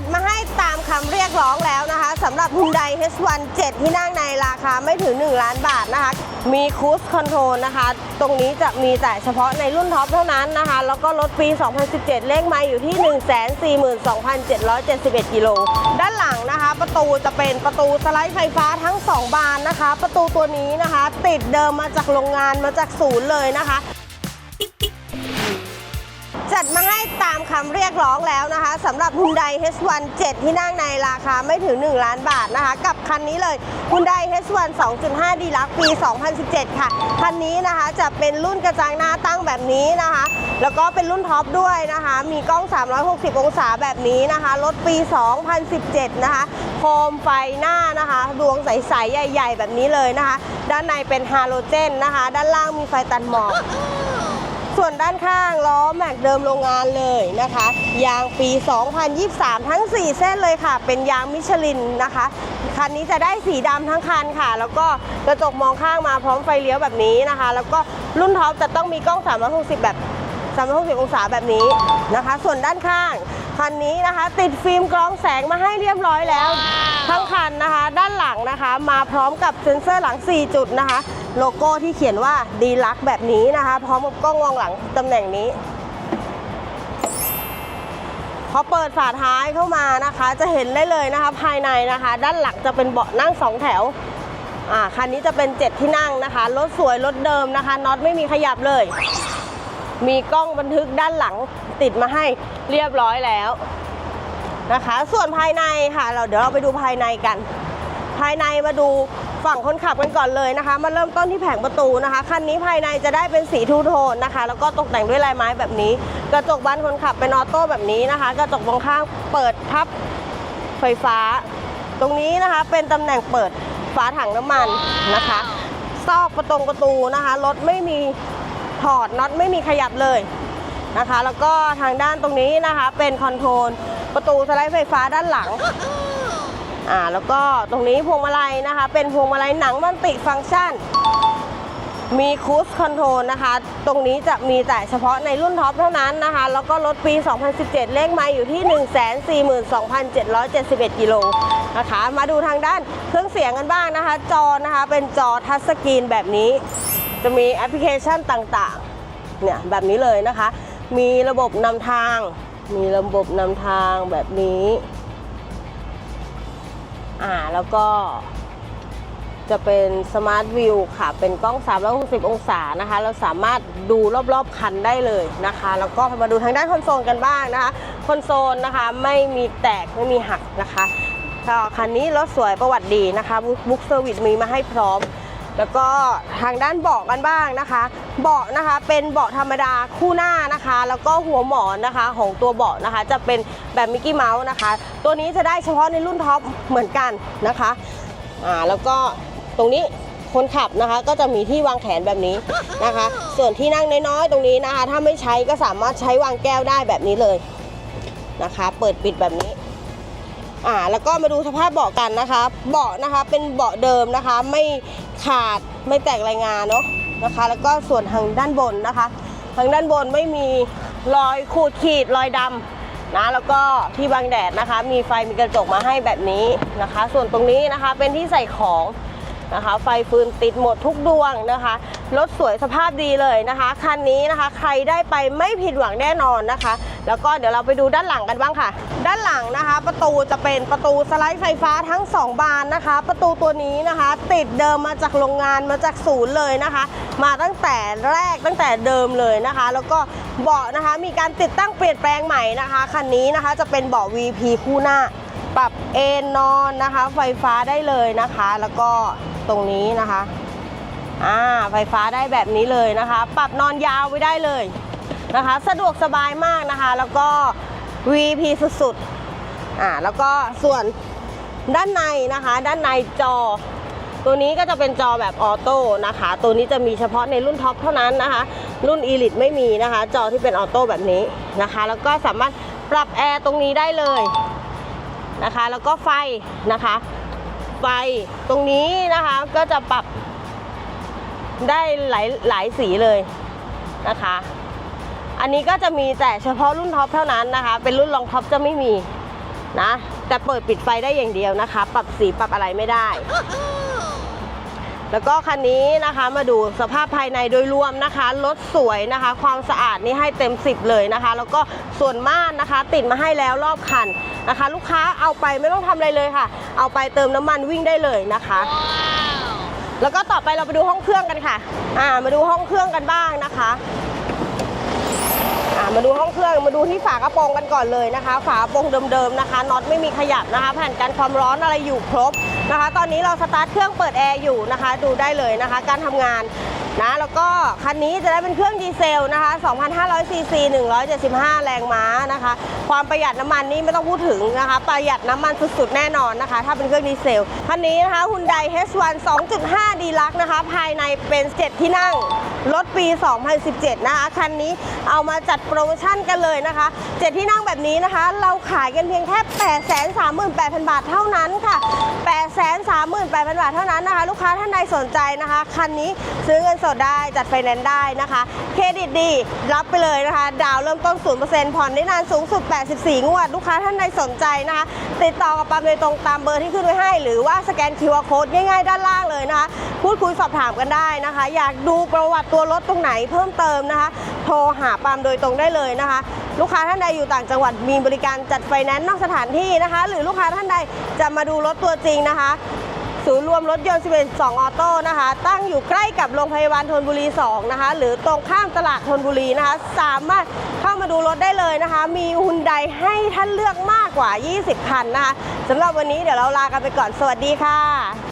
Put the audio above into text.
ดมาให้ตามคำเรียกร้องแล้วนะคะสำหรับ Hyundai H1 7 ที่นั่งในราคาไม่ถึง 1 ล้านบาทนะคะ มีคูสคอนโทรลนะคะ ตรงนี้จะมีแต่เฉพาะในรุ่นท็อปเท่านั้นนะคะ แล้วก็รถปี 2017 เลขไมาอยู่ที่ 142,771 กิโล ด้านหลังนะคะ ประตูจะเป็นประตูสไลด์ไฟฟ้าทั้ง 2 บานนะคะ ประตูตัวนี้นะคะ ติดเดิมมาจากโรงงานมาจากศูนย์เลยนะคะ จัดมาให้ตามคำเรียกร้องแล้วนะคะสำหรับ Hyundai H1 7 ที่นั่งในราคาไม่ถึง 1 ล้านบาทนะคะ กับคันนี้เลย Hyundai H1 2.5 d ลักปี 2017 ค่ะ คันนี้นะคะจะเป็นรุ่นกระจังหน้าตั้งแบบนี้นะคะ แล้วก็เป็นรุ่นท็อปด้วยนะคะ มีกล้อง 360 องศาแบบนี้นะคะรถปี 2017 นะคะโคมไฟหน้านะคะดวงใส ๆ ใหญ่ ๆ แบบนี้เลยนะคะ ด้านในเป็นฮาโลเจนนะคะ ด้านล่างมีไฟตัดหมอก ส่วนด้านข้างล้อแม็กเดิมโรงงานเลยนะคะ ยางปี 2023 ทั้ง 4 เส้นเลยค่ะ เป็นยางมิชลินนะคะ คันนี้จะได้สีดำทั้งคันค่ะ แล้วก็กระจกมองข้างมาพร้อมไฟเลี้ยวแบบนี้นะคะ แล้วก็รุ่นท็อปจะต้องมีกล้อง 360 แบบ360 องศาแบบนี้นะคะ ส่วนด้านข้างคันนี้นะคะ ติดฟิล์มกรองแสงมาให้เรียบร้อยแล้ว ทั้งคันนะคะ ด้านหลังนะคะ มาพร้อมกับเซ็นเซอร์หลัง 4 จุดนะคะ โลโก้ที่เขียนว่าดีลักแบบนี้นะคะพร้อมกับกล้องมองหลังตำแหน่งนี้ พอเปิดฝาท้ายเข้ามานะคะ จะเห็นได้เลยนะคะภายในนะคะ ด้านหลังจะเป็นเบาะนั่งสองแถวอ่าคันนี้จะเป็น 7 ที่นั่งนะคะรถสวยรถเดิมนะคะน็อตไม่มีขยับเลย มีกล้องบันทึกด้านหลังติดมาให้เรียบร้อยแล้วนะคะ ส่วนภายในค่ะ เราเดี๋ยวเราไปดูภายในกัน ภายในมาดูฝั่งคนขับกันก่อนเลยนะคะ มาเริ่มต้นที่แผงประตูนะคะ คันนี้ภายในจะได้เป็นสีทูโทนนะคะ แล้วก็ตกแต่งด้วยลายไม้แบบนี้ กระจกบานคนขับเป็นออโต้แบบนี้นะคะ กระจกมองข้างเปิดพับไฟฟ้า ตรงนี้นะคะเป็นตำแหน่งเปิดฝาถังน้ำมันนะคะ ซอกประตงประตูนะคะรถไม่มีถอดน็อตไม่มีขยับเลยนะคะ แล้วก็ทางด้านตรงนี้นะคะเป็นคอนโทรลประตูสไลด์ไฟฟ้าด้านหลัง อ่าแล้วก็ตรงนี้พวงมาลัยนะคะ เป็นพวงมาลัยหนังมัลติฟังก์ชัน มีคูสคอนโทรลนะคะ ตรงนี้จะมีแต่เฉพาะในรุ่นท็อปเท่านั้นนะคะ แล้วก็รถปี 2017 เลขไมาอยู่ที่ 142,771กิโลนะคะ มาดูทางด้านเครื่องเสียงกันบ้างนะคะ จอนะคะเป็นจอทัชสกรีนแบบนี้ จะมีแอปพลิเคชันต่างๆ เนี่ยแบบนี้เลยนะคะ มีระบบนำทาง มีระบบนำทางแบบนี้ อ่าแล้วก็ จะเป็นสมาร์ทวิวค่ะ เป็นกล้อง 360 องศานะคะ เราสามารถดูรอบๆคันได้เลยนะคะ แล้วก็มาดูทางด้านคอนโซลกันบ้างนะคะคอนโซลนะคะไม่มีแตกไม่มีหักนะคะก็คันนี้รถสวยประวัติดีนะคะบุ๊กเซอร์วิสมีมาให้พร้อม แล้วก็ทางด้านเบาะกันบ้างนะคะ เบาะนะคะเป็นเบาะธรรมดาคู่หน้านะคะ แล้วก็หัวหมอนนะคะของตัวเบาะนะคะ จะเป็นแบบมิกกี้เมาส์นะคะ ตัวนี้จะได้เฉพาะในรุ่นท็อปเหมือนกันนะคะอ่าแล้วก็ตรงนี้คนขับนะคะก็จะมีที่วางแขนแบบนี้นะคะ ส่วนที่นั่งน้อยๆตรงนี้นะคะ ถ้าไม่ใช้ก็สามารถใช้วางแก้วได้แบบนี้เลยนะคะ เปิดปิดแบบนี้ อ่าแล้วก็มาดูสภาพเบาะกันนะคะ เบาะนะคะเป็นเบาะเดิมนะคะ ไม่ขาดไม่แตกรายงานเนาะนะคะ แล้วก็ส่วนทางด้านบนนะคะ ทางด้านบนไม่มีรอยขูดขีดรอยดำนะแล้วก็ที่บังแดดนะคะ มีไฟมีกระจกมาให้แบบนี้นะคะ ส่วนตรงนี้นะคะเป็นที่ใส่ของ นะคะ ไฟฟืนติดหมดทุกดวงนะคะรถสวยสภาพดีเลยนะคะคันนี้นะคะ ใครได้ไปไม่ผิดหวังแน่นอนนะคะ แล้วก็เดี๋ยวเราไปดูด้านหลังกันบ้างค่ะ ด้านหลังนะคะ ประตูจะเป็นประตูสไลด์ไฟฟ้าทั้ง 2 บานนะคะ ประตูตัวนี้นะคะ ติดเดิมมาจากโรงงานมาจากศูนย์เลยนะคะ มาตั้งแต่แรกตั้งแต่เดิมเลยนะคะ แล้วก็เบาะนะคะมีการติดตั้งเปลี่ยนแปลงใหม่นะคะคันนี้นะคะจะเป็นเบาะ VP คู่หน้า ปรับเอนนอนนะคะ ไฟฟ้าได้เลยนะคะ แล้วก็ ตรงนี้นะคะอ่าไฟฟ้าได้แบบนี้เลยนะคะ ปรับนอนยาวไว้ได้เลยนะคะ สะดวกสบายมากนะคะ แล้วก็ VP สุดๆอ่าแล้วก็ส่วนด้านในนะคะ ด้านในจอ ตัวนี้ก็จะเป็นจอแบบออโต้นะคะ ตัวนี้จะมีเฉพาะในรุ่นท็อปเท่านั้นนะคะ รุ่น e l i t ไม่มีนะคะ จอที่เป็นออโต้แบบนี้นะคะ แล้วก็สามารถปรับแอร์ตรงนี้ได้เลยนะคะ แล้วก็ไฟนะคะ ไฟ ตรงนี้นะคะก็จะปรับได้หลายหลายสีเลยนะคะ อันนี้ก็จะมีแต่เฉพาะรุ่นท็อปเท่านั้นนะคะ เป็นรุ่นรองท็อปจะไม่มีนะ แต่เปิดปิดไฟได้อย่างเดียวนะคะ ปรับสีปรับอะไรไม่ได้ แล้วก็คันนี้นะคะมาดูสภาพภายในโดยรวมนะคะรถสวยนะคะ ความสะอาดนี่ให้เต็ม 10 เลยนะคะ แล้วก็ส่วนม่านนะคะ ติดมาให้แล้วรอบคันนะคะ ลูกค้าเอาไปไม่ต้องทำอะไรเลยค่ะ เอาไปเติมน้ำมันวิ่งได้เลยนะคะแล้วก็ต่อไปเราไปดูห้องเครื่องกันค่ะ อ่า มาดูห้องเครื่องกันบ้างนะคะ มาดูห้องเครื่องมาดูที่ฝากระโปรงกันก่อนเลยนะคะ ฝากระโปรงเดิมๆนะคะน็อตไม่มีขยับนะคะ แผ่นกันความร้อนอะไรอยู่ครบนะคะ ตอนนี้เราสตาร์ทเครื่องเปิดแอร์อยู่นะคะ ดูได้เลยนะคะ การทำงานนะแล้วก็คันนี้จะได้เป็นเครื่องดีเซลนะคะ 2,500ซีซี175 แรงม้านะคะ ความประหยัดน้ำมันนี่ไม่ต้องพูดถึงนะคะ ประหยัดน้ำมันสุดๆแน่นอนนะคะ ถ้าเป็นเครื่องดีเซล คันนี้นะคะ Hyundai H1 2.5 d l u x นะคะ ภายในเป็น 7 ที่นั่งรถปี 2017 นะคะ คันนี้เอามาจัดโปรโมชั่นกันเลยนะคะ7ที่นั่งแบบนี้นะคะ เราขายกันเพียงแค่ 838,000 บาทเท่านั้นค่ะ 838,000 บาทเท่านั้นนะคะ ลูกค้าท่านใดสนใจนะคะ คันนี้ซื้อเงินสดได้จัดไฟแนนซ์ได้นะคะ เครดิตดี รับไปเลยนะคะ ดาวเริ่มต้น 0%ผ่อนได้นานสูงสุด 84 งวด ลูกค้าท่านใดสนใจนะคะ ติดต่อกับปั๊มโดยตรงตามเบอร์ที่ขึ้นไว้ให้ หรือว่าสแกน QR Code ง่ายๆ ด้านล่างเลยนะคะ พูดคุยสอบถามกันได้นะคะ อยากดูประวัติตัวรถตรงไหนเพิ่มเติมนะคะ โทรหาปั๊มโดยตรงได้เลยนะคะ ลูกค้าท่านใดอยู่ต่างจังหวัดมีบริการจัดไฟแนนซ์นอกสถานที่นะคะ หรือลูกค้าท่านใดจะมาดูรถตัวจริงนะคะ ศูนย์รวมรถยนต์ 11 2 ออโต้นะคะ ตั้งอยู่ใกล้กับโรงพยาบาลธนบุรี 2 นะคะ หรือตรงข้ามตลาดธนบุรีนะคะ สามารถเข้ามาดูรถได้เลยนะคะ มีฮุนไดให้ท่านเลือกมากกว่า 20 คันนะคะสำหรับวันนี้เดี๋ยวเราลากันไปก่อน สวัสดีค่ะ